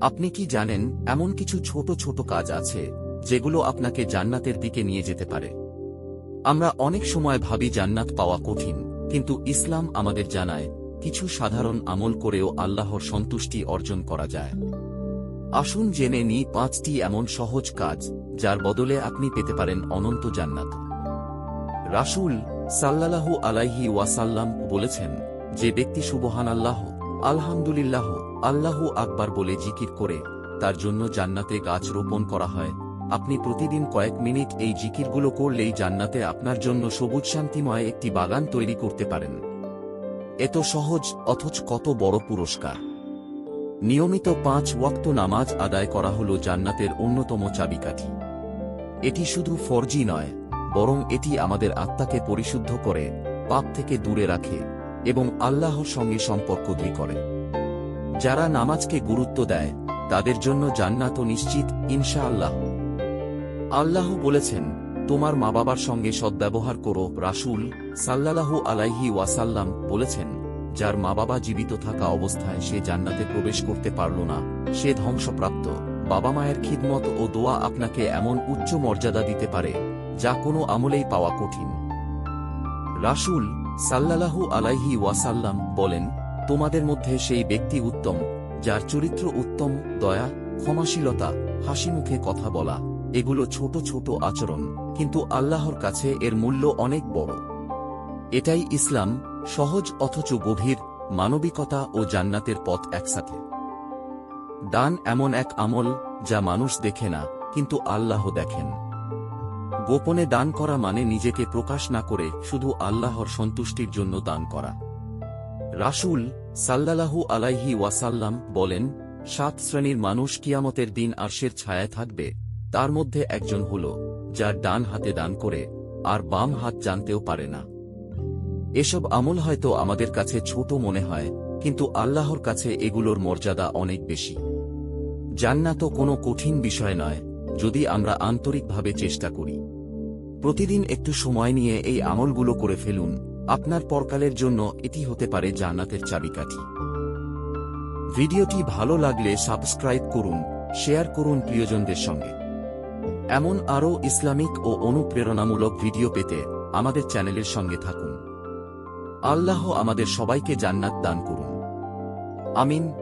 আপনি কি জানেন, এমন কিছু ছোট ছোট কাজ আছে, যেগুলো আপনাকে জান্নাতের দিকে নিয়ে যেতে পারে। আমরা অনেক সময় ভাবি জান্নাত পাওয়া কঠিন, কিন্তু ইসলাম আমাদের জানায়, কিছু সাধারণ আমল করেও আল্লাহর সন্তুষ্টি অর্জন করা যায়। আসুন জেনে নি পাঁচটি এমন সহজ কাজ, যার বদলে আপনি পেতে পারেন অনন্ত জান্নাত। রাসূল সাল্লাল্লাহু আলাইহি ওয়াসাল্লাম বলেছেন যে ব্যক্তি সুবহান আল্লাহ, আলহামদুলিল্লাহ, আল্লাহু আকবার বলে জিকির করে, তার জন্য জান্নাতে গাছ রোপণ করা হয়। আপনি প্রতিদিন কয়েক মিনিট এই জিকিরগুলো করলেই জান্নাতে আপনার জন্য সবুজ শান্তিময় একটি বাগান তৈরি করতে পারেন। এত সহজ, অথচ কত বড় পুরস্কার। নিয়মিত পাঁচ ওয়াক্ত নামাজ আদায় করা হল জান্নাতের অন্যতম চাবিকাঠি। এটি শুধু ফরজি নয়, বরং এটি আমাদের আত্মাকে পরিশুদ্ধ করে, পাপ থেকে দূরে রাখে। এবং আল্লাহর সঙ্গে সম্পর্ক দৃঢ় করে যারা নামাজকে গুরুত্ব দেয়, তাদের জন্য জান্নাত নিশ্চিত, ইনশাআল্লাহ। আল্লাহ আল্লাহ বলেছেন, তোমার মা বাবার সঙ্গে সদ্ব্যবহার করো। রাসূল সাল্লাল্লাহু আলাইহি ওয়াসাল্লাম বলেছেন, যার মা বাবা জীবিত থাকা অবস্থায় সে জান্নাতে প্রবেশ করতে পারল না, সে ধ্বংসপ্রাপ্ত। বাবা মায়ের খিদমত ও দোয়া আপনাকে এমন উচ্চ মর্যাদা দিতে পারে, যা কোনো আমলেই পাওয়া কঠিন। রাসূল সাল্লাল্লাহু আলাইহি ওয়াসাল্লাম বলেন, তোমাদের মধ্যে সেই ব্যক্তি উত্তম, যার চরিত্র উত্তম, দয়া, ক্ষমাশীলতা হাসি মুখে কথা বলা, এগুলো ছোট ছোট আচরণ, কিন্তু আল্লাহর কাছে এর মূল্য অনেক বড়। এটাই ইসলাম, সহজ অথচ গভীর, মানবিকতা ও জান্নাতের পথ একসাথে। দান এমন এক আমল, যা মানুষ দেখে না, কিন্তু আল্লাহ দেখেন। গোপনে দান করা মানে নিজেকে প্রকাশ না করে শুধু আল্লাহর সন্তুষ্টির জন্য দান করা। রাসুল সাল্লাল্লাহু আলাইহি ওয়াসাল্লাম বলেন, সাত শ্রেণির মানুষ কিয়ামতের দিন আরশের ছায়ায় থাকবে। তার মধ্যে একজন হল, যার ডান হাতে দান করে, আর বাম হাত জানতেও পারে না। এসব আমল হয়তো আমাদের কাছে ছোট মনে হয়, কিন্তু আল্লাহর কাছে এগুলোর মর্যাদা অনেক বেশি। জান্নাত কোনো কঠিন বিষয় নয়, যদি আমরা আন্তরিকভাবে চেষ্টা করি। প্রতিদিন একটু সময় নিয়ে এই আমলগুলো করে ফেলুন। আপনার পরকালের জন্য এটি হতে পারে জান্নাতের চাবিকাঠি। ভিডিওটি ভালো লাগলে সাবস্ক্রাইব করুন, শেয়ার করুন প্রিয়জনদের সঙ্গে। এমন আরও ইসলামিক ও অনুপ্রেরণামূলক ভিডিও পেতে আমাদের চ্যানেলের সঙ্গে থাকুন। আল্লাহ আমাদের সবাইকে জান্নাত দান করুন। আমিন।